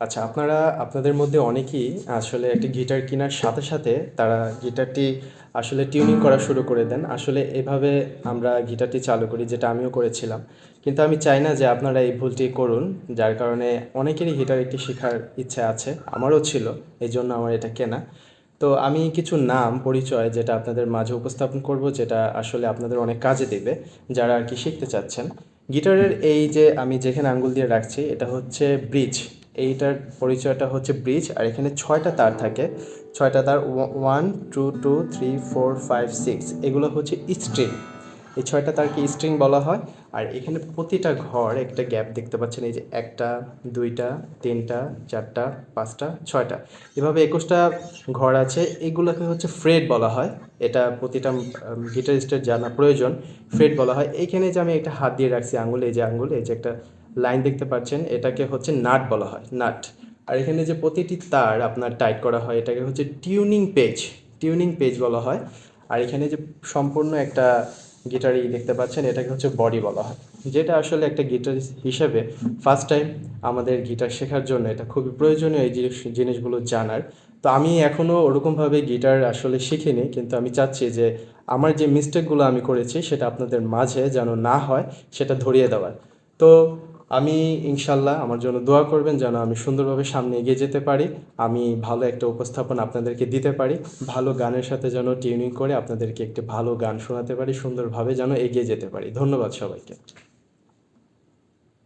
আচ্ছা আপনারা, আপনাদের মধ্যে অনেকেই আসলে একটি গিটার কেনার সাথে সাথে তারা গিটারটি আসলে টিউনিং করা শুরু করে দেন। আসলে এভাবে আমরা গিটারটি চালু করি, যেটা আমিও করেছিলাম। কিন্তু আমি চাই না যে আপনারা এই ভুলটি করুন, যার কারণে অনেকেরই গিটার একটি শেখার ইচ্ছা আছে, আমারও ছিল এই জন্য আমার এটা কেনা। তো আমি কিছু নাম, পরিচয় যেটা আপনাদের মাঝে উপস্থাপন করব, যেটা আসলে আপনাদের অনেক কাজে দেবে, যারা আর কি শিখতে চাচ্ছেন। গিটারের এই যে আমি যেখানে আঙ্গুল দিয়ে রাখছি, এটা হচ্ছে ব্রিজ। এইটার পরিচয়টা হচ্ছে ব্রিজ আর এখানে ছয়টা তার থাকে। ছয়টা তার one two two three four five six এগুলো হচ্ছে স্ট্রিং এই ছয়টা তারকে স্ট্রিং বলা হয়। আর এখানে প্রতিটা ঘর একটা গ্যাপ দেখতে পাচ্ছেন, এই যে একটা, দুইটা, তিনটা, চারটা, পাঁচটা, ছয়টা। এভাবে একুশটা ঘর আছে, এগুলোকে হচ্ছে ফ্রেড বলা হয়। এটা প্রতিটা গিটারিস্টের জানা প্রয়োজন। ফ্রেড বলা হয়। এইখানে যে আমি একটা হাত দিয়ে রাখছি আঙুল, এই যে আঙুল, এই যে একটা লাইন দেখতে পাচ্ছেন, এটাকে হচ্ছে নাট বলা হয়, নাট। আর এখানে যে প্রতিটি তার আপনার টাইট করা হয়, এটাকে হচ্ছে টিউনিং পেজ টিউনিং পেজ বলা হয়। আর এখানে যে সম্পূর্ণ একটা গিটারই দেখতে পাচ্ছেন, এটাকে হচ্ছে বডি বলা হয়। যেটা আসলে একটা গিটার হিসেবে ফার্স্ট টাইম আমাদের গিটার শেখার জন্য এটা খুবই প্রয়োজনীয় এই জিনিস, জিনিসগুলো জানার। তো আমি এখনও ওরকমভাবে গিটার আসলে শিখিনি, কিন্তু আমি চাচ্ছি যে আমার যে মিস্টেকগুলো আমি করেছি, সেটা আপনাদের মাঝে যেন না হয়, সেটা ধরিয়ে দেওয়ার। তো আমি ইনশাল্লাহ আমার জন্য দোয়া করবেন যেন আমি সুন্দরভাবে সামনে এগিয়ে যেতে পারি। আমি ভালো একটা উপস্থাপন আপনাদেরকে দিতে পারি। ভালো গানের সাথে যেন টিউনিং করে আপনাদেরকে একটি ভালো গান শোনাতে পারি, সুন্দরভাবে যেন এগিয়ে যেতে পারি। ধন্যবাদ সবাইকে।